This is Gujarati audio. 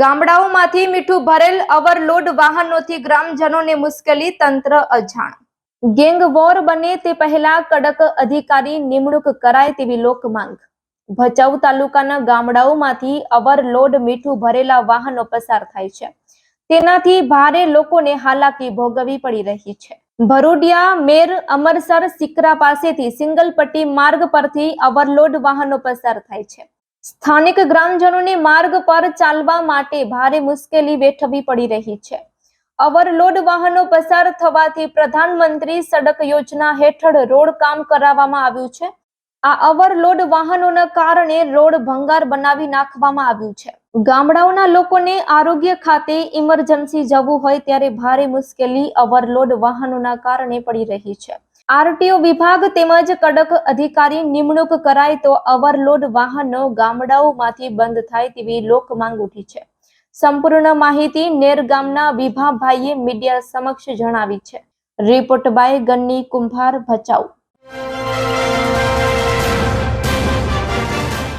ગામડાઓમાંથી મીઠું ભરેલ ઓવરલોડ વાહનોથી ગ્રામજનોને મુશ્કેલી તંત્ર અજાણ. ગેંગ વોર બને તે પહેલા કડક અધિકારી નિમણૂક કરાય તેવી લોક ભચાઉ તાલુકાના ગામડાઓમાંથી ઓવરલોડ મીઠું ભરેલા વાહનો પસાર થાય છે. તેનાથી ભારે લોકોને હાલાકી ભોગવવી પડી રહી છે. ભરૂડિયા મેર અમરસર સિકરા પાસેથી સિંગલ પટ્ટી માર્ગ પરથી ઓવરલોડ વાહનો પસાર થાય છે. સ્થાનિક ગ્રામજનોને માર્ગ પર ચાલવા માટે ભારે મુશ્કેલી વેઠવી પડી રહી છે. ઓવરલોડ વાહનો પસાર થવાથી પ્રધાનમંત્રી સડક યોજના હેઠળ રોડ કામ કરાવવામાં આવ્યું છે. આ ઓવરલોડ વાહનોના કારણે રોડ ભંગાર બનાવી નાખવામાં આવ્યું છે. ગામડાઓના લોકોને આરોગ્ય ખાતે ઇમરજન્સી જવું હોય ત્યારે ભારે મુશ્કેલી ઓવરલોડ વાહનોના કારણે પડી રહી છે. આરટીઓ વિભાગ તેમજ કડક અધિકારી નિમણૂક કરાય તો ઓવરલોડ વાહનો ગામડાઓમાંથી બંધ થાય તેવી લોક માંગ ઉઠી છે. સંપૂર્ણ માહિતી નેર ગામના વિભાભાઈએ મીડિયા સમક્ષ જણાવી છે. રિપોર્ટ બાય ગન્ની કુંભાર ભચાઉ.